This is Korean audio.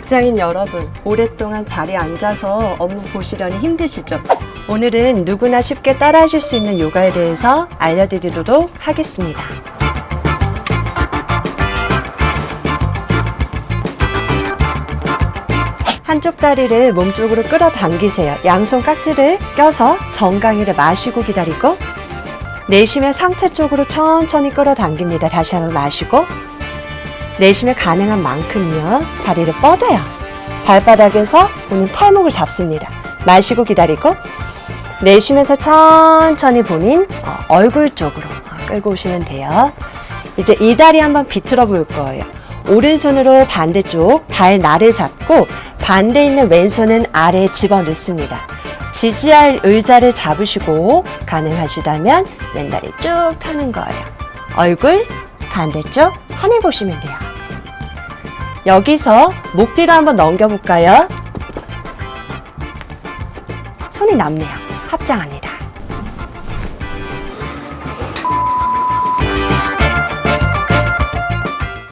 직장인 여러분, 오랫동안 자리에 앉아서 업무 보시려니 힘드시죠? 오늘은 누구나 쉽게 따라하실 수 있는 요가에 대해서 알려드리도록 하겠습니다. 한쪽 다리를 몸쪽으로 끌어당기세요. 양손 깍지를 껴서 정강이를 마시고 기다리고 내쉬면 상체 쪽으로 천천히 끌어당깁니다. 다시 한번 마시고 내쉬면 가능한 만큼이요. 다리를 뻗어요. 발바닥에서 본인 팔목을 잡습니다. 마시고 기다리고 내쉬면서 천천히 본인 어, 얼굴 쪽으로 어, 끌고 오시면 돼요. 이제 이 다리 한번 비틀어 볼 거예요. 오른손으로 반대쪽 발 날을 잡고 반대 있는 왼손은 아래에 집어 넣습니다. 지지할 의자를 잡으시고 가능하시다면 왼다리 쭉 펴는 거예요. 얼굴 반대쪽 하늘 보시면 돼요. 여기서 목 뒤로 한번 넘겨볼까요? 손이 남네요. 합장합니다.